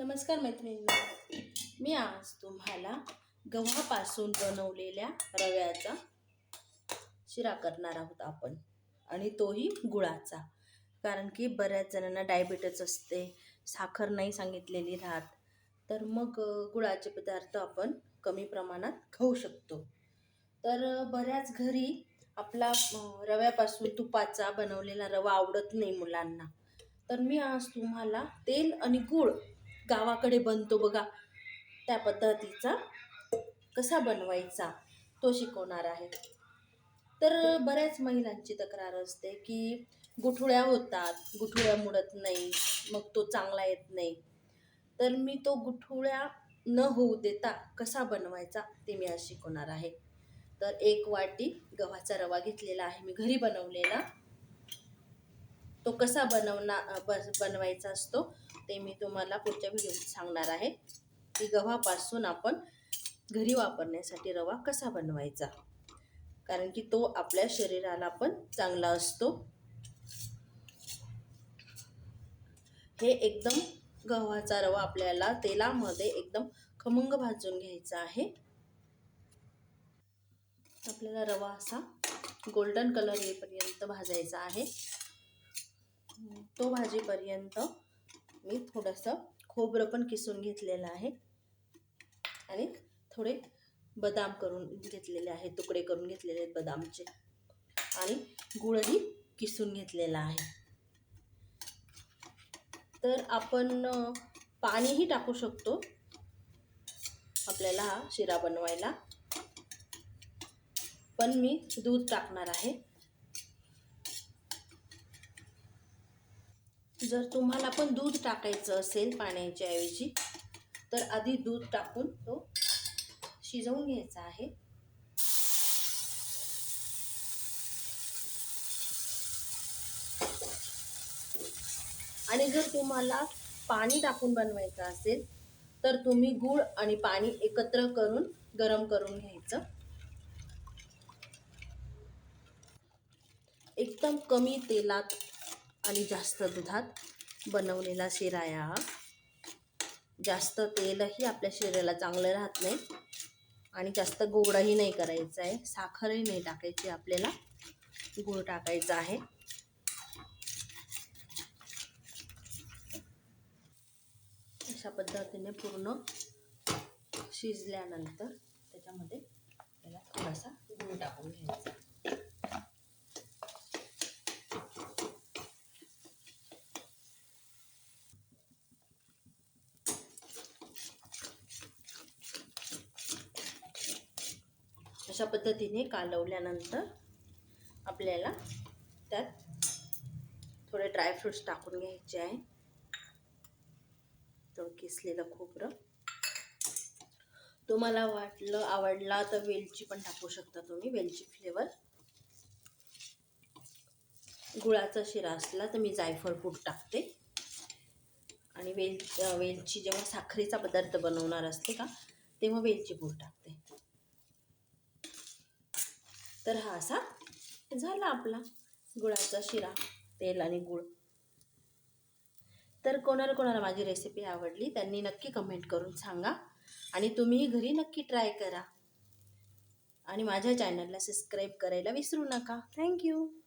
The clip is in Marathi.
नमस्कार मैत्रिणींनो. मी आज तुम्हाला गव्हापासून बनवलेल्या रव्याचा शिरा करणार आहोत आपण. आणि तोही गुळाचा. कारण की बऱ्याच जणांना डायबिटीज असते साखर नाही सांगितलेली राहत. तर मग गुळाचे पदार्थ आपण कमी प्रमाणात खाऊ शकतो. तर बऱ्याच घरी आपला रव्यापासून तुपाचा बनवलेला रवा आवडत नाही मुलांना. तर मी आज तुम्हाला तेल आणि गूळ गावाकडे बनतो बघा. त्या पद्धतीचा कसा बनवायचा तो शिकवणार आहे. तर बऱ्याच महिलांची तक्रार असते की गुठुळ्या होतात गुठुळ्या मुडत नाही मग तो चांगला येत नाही. तर मी तो गुठुळ्या न होऊ देता कसा बनवायचा ते मी आज शिकवणार आहे. तर एक वाटी गव्हाचा रवा घेतलेला आहे मी घरी बनवलेला. तो कसा बनवना बस बनवायचा असतो? ते मी तुम्हाला पुढच्या व्हिडिओत सांगणार आहे की गव्हापासून आपण घरी वापरण्यासाठी रवा कसा बनवायचा. कारण की तो आपल्या शरीराला पण चांगला असतो. हे एकदम गव्हाचा रवा आपल्याला तेलामध्ये एकदम खमंग भाजून घ्यायचा आहे. आपल्याला रवा असा गोल्डन कलर येईपर्यंत भाजायचा आहे. तो भाजीपर्यंत मी थोडंसं खोबरं पण किसून घेतलेलं आहे. आणि थोडे बदाम करून घेतलेले आहेत तुकडे करून घेतलेले आहेत बदामचे. आणि गुळही किसून घेतलेला आहे. तर आपण पाणीही टाकू शकतो. आपल्याला हा शिरा बनवायला. पण मी दूध टाकणार आहे. जर तुम्हाला पण दूध टाकायचं असेल पाण्याच्या ऐवजी तर आधी दूध टाकून तो शिजवून घ्यायचा आहे. आणि जर तुम्हाला पाणी टाकून बनवायचं असेल तर तुम्ही गूळ आणि पाणी एकत्र करून गरम करून घ्यायचं. एकदम कमी तेलात आणि जास्त दुधात बनवलेला शिरा आहे हा. जास्त तेलही आपल्या शरीराला चांगलं राहत नाही आणि जास्त गोडही नाही करायचं आहे. साखरही नाही टाकायची आपल्याला. गूळ टाकायचा आहे. अशा पद्धतीने पूर्ण शिजल्यानंतर त्याच्यामध्ये त्याला थोडासा गूळ टाकून घ्यायचा अशा पद्धतीने कालवल्यानंतर आपल्याला त्यात थोडे ड्रायफ्रूट्स टाकून घ्यायचे आहे. थोडं किसलेलं खोबरं. तुम्हाला वाटलं आवडला तर वेलची पण टाकू शकता तुम्ही वेलची फ्लेवर गुळाचा शिरा असला तर मी जायफळ फूट टाकते. आणि वेल वेलची जेव्हा साखरेचा पदार्थ बनवणार असते का तेव्हा वेलची पूड टाकते. तर हा असा झाला आपला गुळाचा शिरा तेल आणि गुळ. तर कोणाला कोणाला माझी रेसिपी आवडली त्यांनी नक्की कमेंट करून सांगा आणि तुम्ही घरी नक्की ट्राय करा. आणि माझ्या चॅनलला सबस्क्राईब करायला विसरू नका. थँक्यू